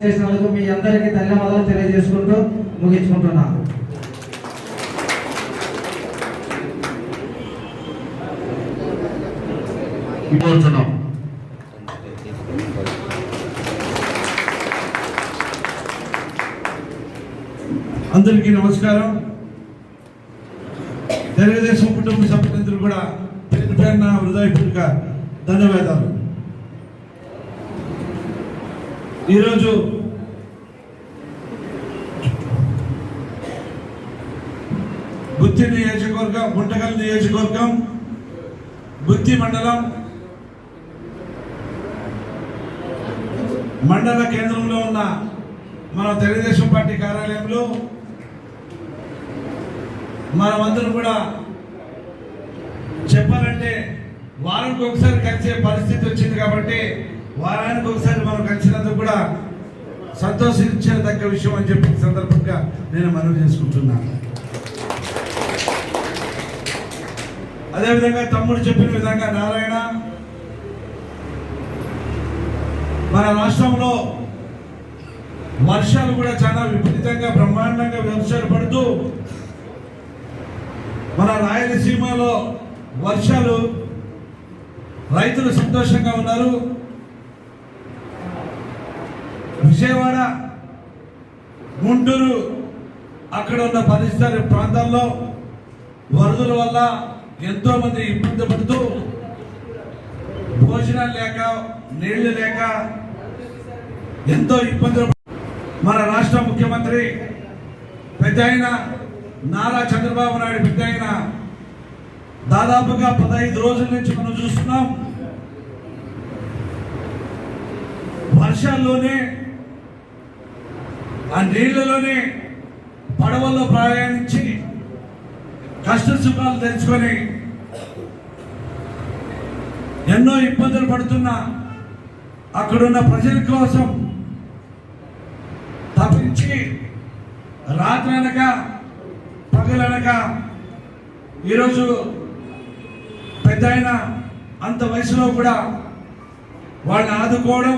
చేసినందుకు మీ అందరికీ ధన్యవాదాలు తెలియజేసుకుంటూ ముగించుకుంటున్నాను అందరికీ నమస్కారం. తెలుగుదేశం కుటుంబ సభ్యులందరూ కూడా పేరు పేరున హృదయపూర్వక ధన్యవాదాలు. ఈరోజు బుద్ధి నియోజకవర్గం గుంటకల్ నియోజకవర్గం బుద్ధి మండలం మండల కేంద్రంలో ఉన్న మన తెలుగుదేశం పార్టీ కార్యాలయంలో మనమందరం కూడా చెప్పాలంటే వారానికి ఒకసారి కలిసే పరిస్థితి వచ్చింది కాబట్టి వారానికి ఒకసారి మనం కలిసినందుకు కూడా సంతోషించదగ్గ విషయం అని చెప్పి సందర్భంగా నేను మనవి చేసుకుంటున్నాను. అదేవిధంగా తమ్ముడు చెప్పిన విధంగా నారాయణ మన రాష్ట్రంలో వర్షాలు కూడా చాలా విపరీతంగా బ్రహ్మాండంగా వర్షాలు పడుతూ మన రాయలసీమలో వర్షాలు రైతులు సంతోషంగా ఉన్నారు. విజయవాడ గుంటూరు అక్కడ ఉన్న పరిసర ప్రాంతాల్లో వరదల వల్ల ఎంతో మంది ఇబ్బంది పడుతూ భోజనాలు లేక నీళ్ళు లేక ఎంతో ఇబ్బందులు మన రాష్ట్ర ముఖ్యమంత్రి పెద్ద ఆయన నారా చంద్రబాబు నాయుడు పెద్ద ఆయన దాదాపుగా పదహైదు రోజుల నుంచి మనం చూస్తున్నాం. వర్షాల్లోనే ఆ నీళ్ళలోనే పడవల్లో ప్రయాణించి కష్ట సుఖాలు తెచ్చుకొని ఎన్నో ఇబ్బందులు పడుతున్న అక్కడున్న ప్రజల కోసం తప్పించి రాత్రనక పగలనక ఈరోజు పెద్ద అంత వయసులో కూడా వాళ్ళని ఆదుకోవడం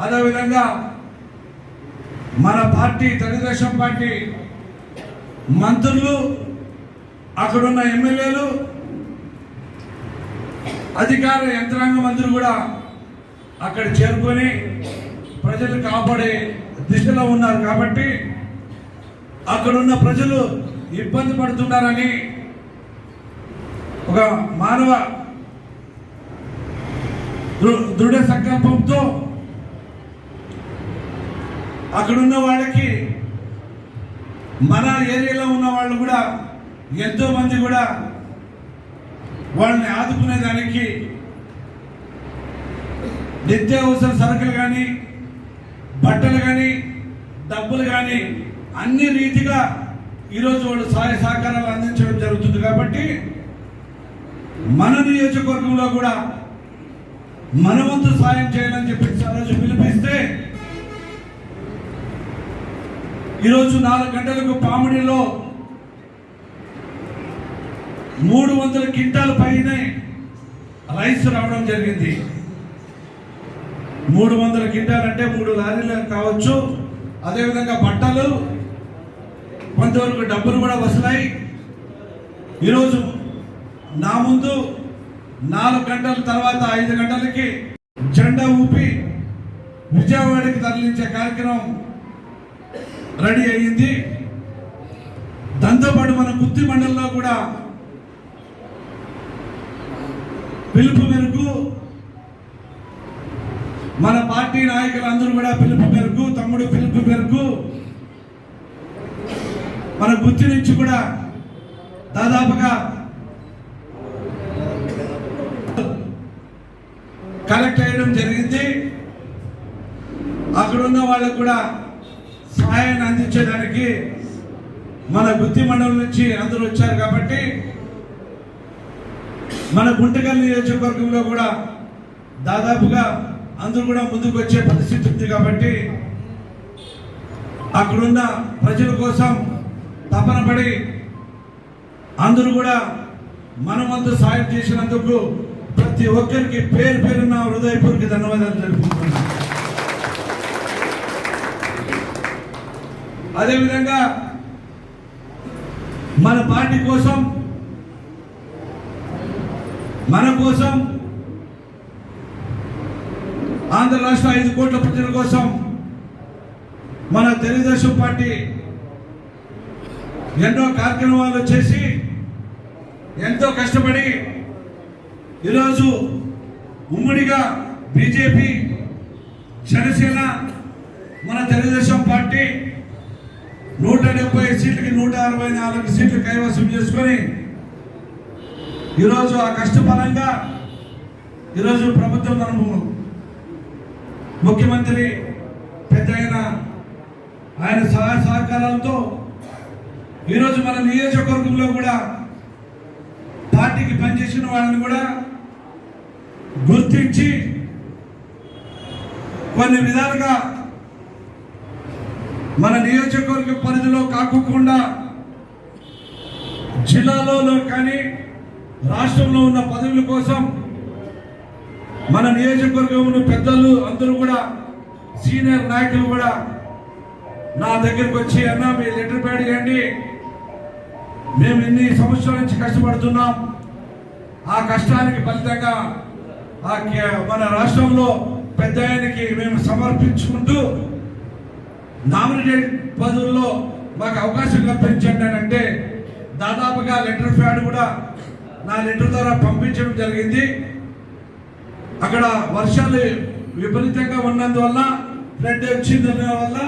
అదేవిధంగా మన పార్టీ తెలుగుదేశం పార్టీ మంత్రులు అక్కడున్న ఎమ్మెల్యేలు అధికార యంత్రాంగం అందరూ కూడా అక్కడ చేరుకొని ప్రజలు కాపాడే దిశలో ఉన్నారు కాబట్టి అక్కడున్న ప్రజలు ఇబ్బంది పడుతున్నారని ఒక మానవ దృ- దృఢ సంకల్పంతో అక్కడున్న వాళ్ళకి మన ఏరియాలో ఉన్న వాళ్ళు కూడా ఎంతో మంది కూడా వాళ్ళని ఆదుకునే దానికి నిత్యావసర సరుకులు కానీ బట్టలు కానీ డబ్బులు కానీ అన్ని రీతిగా ఈరోజు వాళ్ళు సహాయ సహకారాలు అందించడం జరుగుతుంది కాబట్టి మన నియోజకవర్గంలో కూడా మన వంతు సాయం చేయాలని చెప్పి ఆ రోజు పిలిపిస్తే ఈరోజు నాలుగు గంటలకు పామిడిలో మూడు వందల క్వింటాల పైనే రైస్ రావడం జరిగింది. మూడు వందల క్వింటాల్ అంటే మూడు లారీలు కావచ్చు. అదేవిధంగా బట్టలు కొంతవరకు డబ్బులు కూడా వస్తున్నాయి ఈరోజు నా ముందు నాలుగు గంటల తర్వాత ఐదు గంటలకి జెండా ఊపి విజయవాడకి తరలించే కార్యక్రమం రెడీ అయ్యింది. దాంతోపాటు మన గుత్తి మండలిలో కూడా పిలుపు మేరకు మన పార్టీ నాయకులందరూ కూడా పిలుపు మేరకు తమ్ముడు పిలుపు మేరకు మన గుత్తి నుంచి కూడా దాదాపుగా కలెక్ట్ అయ్యడం జరిగింది. అక్కడ ఉన్న వాళ్ళకు కూడా సహాయాన్ని అందించడానికి మన గుత్తి మండలం నుంచి అందరూ వచ్చారు కాబట్టి మన గుంటకల్ నియోజకవర్గంలో కూడా దాదాపుగా అందరూ కూడా ముందుకు వచ్చే పరిస్థితి ఉంది కాబట్టి అక్కడున్న ప్రజల కోసం తపన పడి అందరూ కూడా మనమంతా సాయం చేసినందుకు ప్రతి ఒక్కరికి పేరు పేరున్న హృదయపూర్వక ధన్యవాదాలు తెలుపుకుంటున్నాను. అదేవిధంగా మన పార్టీ కోసం మన కోసం ఆంధ్ర రాష్ట్ర ఐదు కోట్ల ప్రజల కోసం మన తెలుగుదేశం పార్టీ ఎన్నో కార్యక్రమాలు చేసి ఎంతో కష్టపడి ఈరోజు ఉమ్మడిగా బీజేపీ జనసేన మన తెలుగుదేశం పార్టీ నూట డెబ్బై సీట్లకి నూట అరవై నాలుగు సీట్లు కైవసం చేసుకొని ఈరోజు ఆ కష్టఫలంగా ఈరోజు ప్రభుత్వం మనము ముఖ్యమంత్రి పెద్ద ఆయన ఆయన సహాయ సహకారాలతో ఈరోజు మన నియోజకవర్గంలో కూడా పార్టీకి పనిచేసిన వాళ్ళని కూడా గుర్తించి కొన్ని విధాలుగా మన నియోజకవర్గ పరిధిలో కాకుండా జిల్లాలో కానీ రాష్ట్రంలో ఉన్న పదవుల కోసం మన నియోజకవర్గంలో పెద్దలు అందరూ కూడా సీనియర్ నాయకులు కూడా నా దగ్గరకు వచ్చి అన్న మీ లెటర్ ప్యాడ్ ఇవ్వండి. మేము ఇన్ని సంవత్సరాల నుంచి కష్టపడుతున్నాం. ఆ కష్టానికి ఫలితంగా ఆ కే- మన రాష్ట్రంలో పెద్ద ఆయనకి మేము సమర్పించుకుంటూ నామినేటెడ్ పదవుల్లో మాకు అవకాశం కల్పించండి అని అంటే దాదాపుగా లెటర్ ప్యాడ్ కూడా నా లెటర్ ద్వారా పంపించడం జరిగింది. అక్కడ వర్షాలు విపరీతంగా ఉన్నందువల్ల ఫ్లడ్ వచ్చిందన్న వల్ల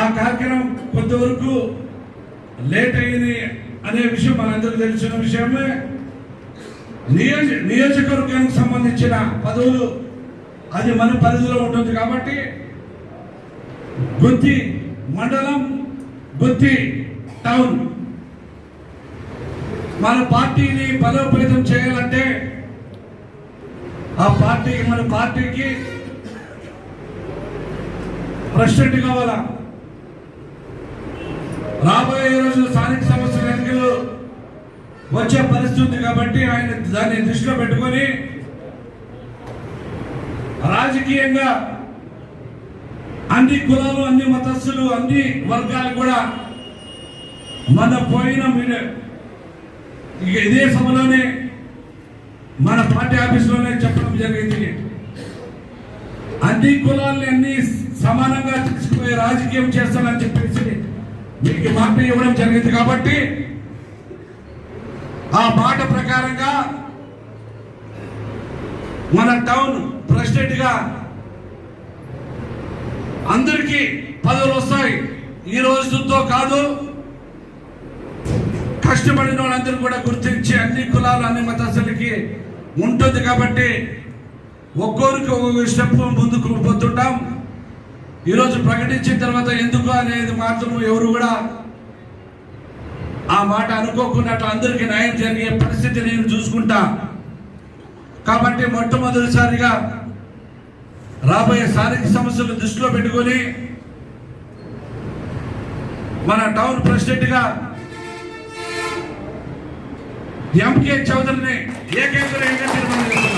ఆ కార్యక్రమం కొంతవరకు లేట్ అయింది అనే విషయం మనందరికీ తెలిసిన విషయమే. నియోజ నియోజకవర్గానికి సంబంధించిన పదవులు అది మన పరిధిలో ఉంటుంది కాబట్టి గుత్తి మండలం గుత్తి టౌన్. మన పార్టీని బలోపేతం చేయాలంటే ఆ పార్టీ మన పార్టీకి ప్రెసిడెంట్ కావాలా? రాబోయే రోజులు స్థానిక సంస్థల ఎన్నికలు వచ్చే పరిస్థితి కాబట్టి ఆయన దాన్ని దృష్టిలో పెట్టుకొని రాజకీయంగా అన్ని కులాలు అన్ని మతస్థులు అన్ని వర్గాలు కూడా మన పోయిన ఇదే సభలోనే మన పార్టీ ఆఫీసులోనే చెప్పడం జరిగింది. అన్ని కులాలని అన్ని సమానంగా తీసుకుపోయే రాజకీయం చేస్తానని చెప్పేసి మీకు మాట ఇవ్వడం జరిగింది కాబట్టి ఆ మాట ప్రకారంగా మన టౌన్ ప్రెసిడెంట్గా అందరికీ పదవులు వస్తాయి. ఈ రోజుతో కాదు కష్టపడిన వాళ్ళందరూ కూడా గుర్తించి అన్ని కులాలు అన్ని మతస్థులకి ఉంటుంది కాబట్టి ఒక్కొరికి ఒక్కొక్క స్టెప్ ముందుకు పోతుంటాం. ఈరోజు ప్రకటించిన తర్వాత ఎందుకు అనేది మాత్రం ఎవరు కూడా ఆ మాట అనుకోకుండా అందరికీ న్యాయం జరిగే పరిస్థితి నేను చూసుకుంటా. కాబట్టి మొట్టమొదటిసారిగా రాబోయే శారీరక సమస్యలు దృష్టిలో పెట్టుకొని మన టౌన్ ప్రెసిడెంట్గా ఎంకే చౌదరిని ఏకైకంగా తీర్మానం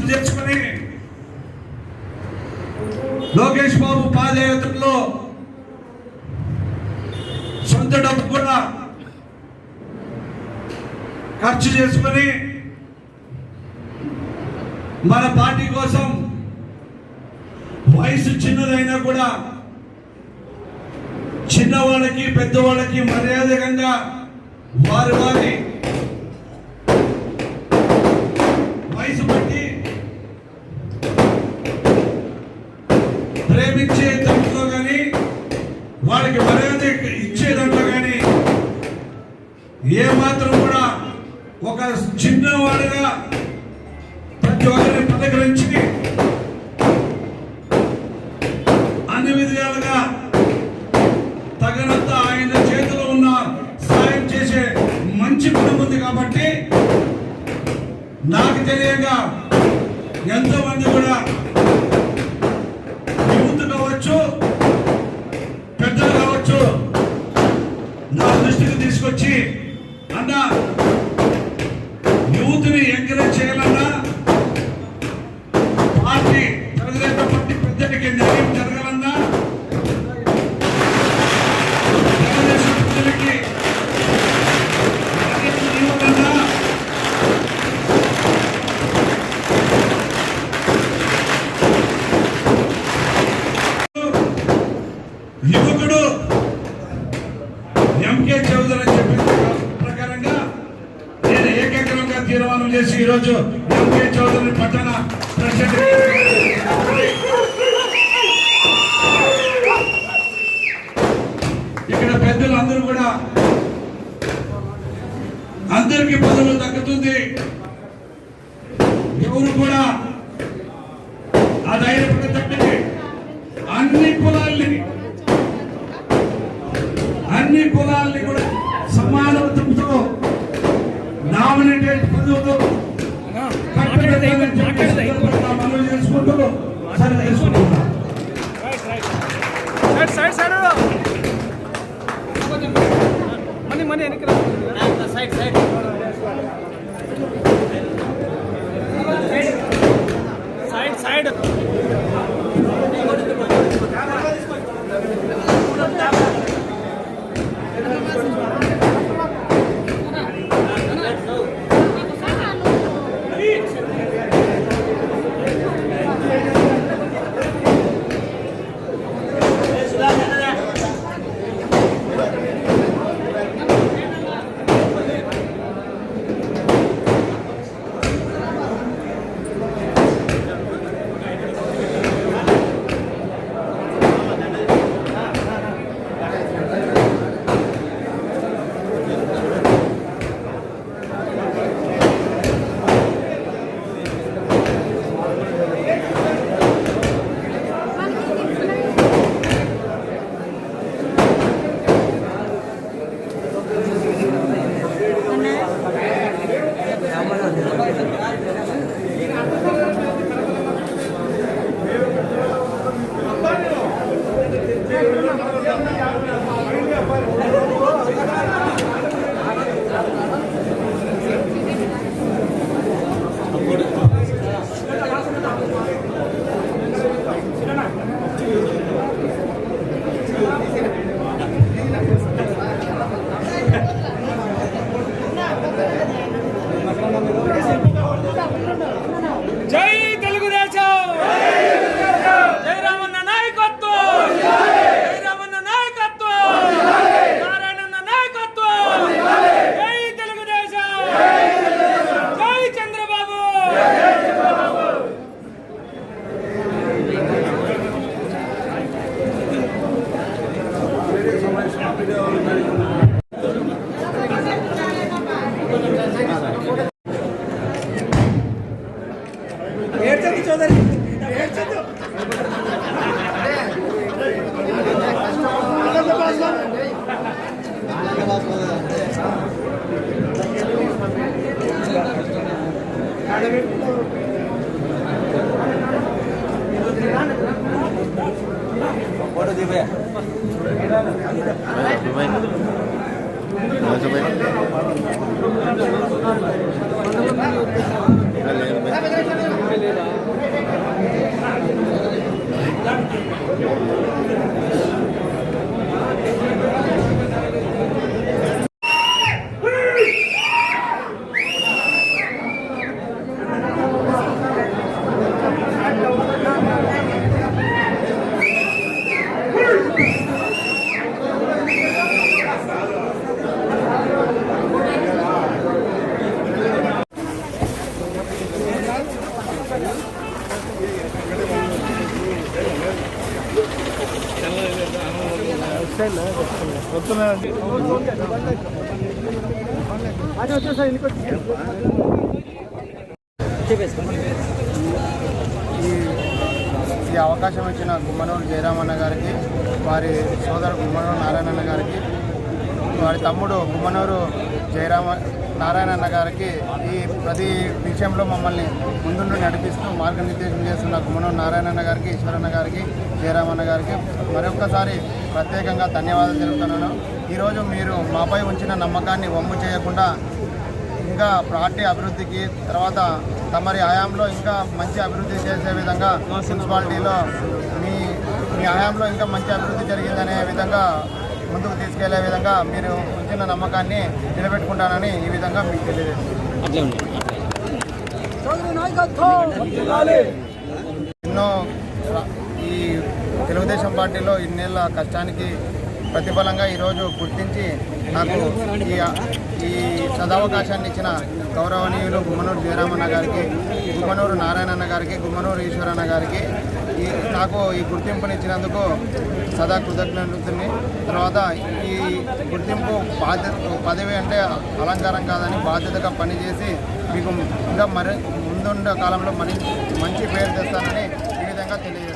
ఎన్నో తెచ్చుకుని లోకేష్ బాబు పాదయాత్రలో సొంత డబ్బు కూడా ఖర్చు చేసుకుని మన పార్టీ కోసం వయసు చిన్నదైనా కూడా చిన్నవాళ్ళకి పెద్దవాళ్ళకి మర్యాదకంగా వారి వారి ఏమాత్రం కూడా ఒక చిన్నవాడుగా ప్రతి ఒక్కరిని పలకరించి అన్ని విధాలుగా తగినంత ఆయన చేతిలో ఉన్న సాయం చేసే మంచి మంచి గుణం ఉంది కాబట్టి నాకు తెలియక ఎంతమంది కూడా యూత్ కావచ్చు పెద్దలు కావచ్చు నా దృష్టికి తీసుకొచ్చి అన్న యూత్ని ఎంకరేజ్ చేయాలన్నా పార్టీ తెలుగుదేశం పార్టీ పెద్దలకి న్యాయం జరగాలన్నా తెలుగుదేశం ప్రజలకి ఇవ్వాలన్నా యువకుడు ఈరోజు ఎంకే చౌదరి పట్టణ ప్రెసిడెంట్ ఇక్కడ పెద్దలు అందరూ కూడా అందరికి పదవులు దక్కుతుంది. ఎవరు కూడా ఆ ధైర్యపడి తగ్గండి అన్ని కులాలు మనీ మనీ వెనక్కి రా. సైడ్ ફોટો દે ભાઈ ભાઈ ఈ అవకాశం ఇచ్చిన గుమ్మనూరు జయరామన్న గారికి వారి సోదరు గుమ్మనూరు నారాయణన్న గారికి వారి తమ్ముడు గుమ్మనూరు జయరామ నారాయణన్న గారికి ఈ ప్రతి విషయంలో మమ్మల్ని ముందుండి నడిపిస్తూ మార్గనిర్దేశం చేస్తున్న గుమ్మనూరు నారాయణన్న గారికి ఈశ్వరన్న గారికి జయరామన్న గారికి మరొకసారి ప్రత్యేకంగా ధన్యవాదాలు తెలుపుతున్నాను. ఈరోజు మీరు మాపై ఉంచిన నమ్మకాన్ని వమ్ము చేయకుండా ఇంకా పార్టీ అభివృద్ధికి తర్వాత తమరి హయాంలో ఇంకా మంచి అభివృద్ధి చేసే విధంగా మున్సిపాలిటీలో మీ మీ హయాంలో ఇంకా మంచి అభివృద్ధి జరిగిందనే విధంగా ముందుకు తీసుకెళ్ళే విధంగా మీరు ఉంచిన నమ్మకాన్ని నిలబెట్టుకుంటానని ఈ విధంగా మీకు తెలియజేస్తాను ఎన్నో ఈ తెలుగుదేశం పార్టీలో ఇన్నేళ్ళ కష్టానికి ప్రతిఫలంగా ఈరోజు గుర్తించి నాకు ఈ ఈ సదావకాశాన్ని ఇచ్చిన గౌరవనీయులు గుమ్మనూరు జయరామన్న గారికి గుమ్మనూరు నారాయణన్న గారికి గుమ్మనూరు ఈశ్వరన్న గారికి ఈ నాకు ఈ గుర్తింపునిచ్చినందుకు సదా కృతజ్ఞతని తర్వాత ఈ గుర్తింపు బాధ్యత పదవి అంటే అలంకారం కాదని బాధ్యతగా పనిచేసి మీకు ఇంకా మరి ముందుండే కాలంలో మరి మంచి పేరు తెస్తానని ఈ విధంగా తెలియజేస్తాను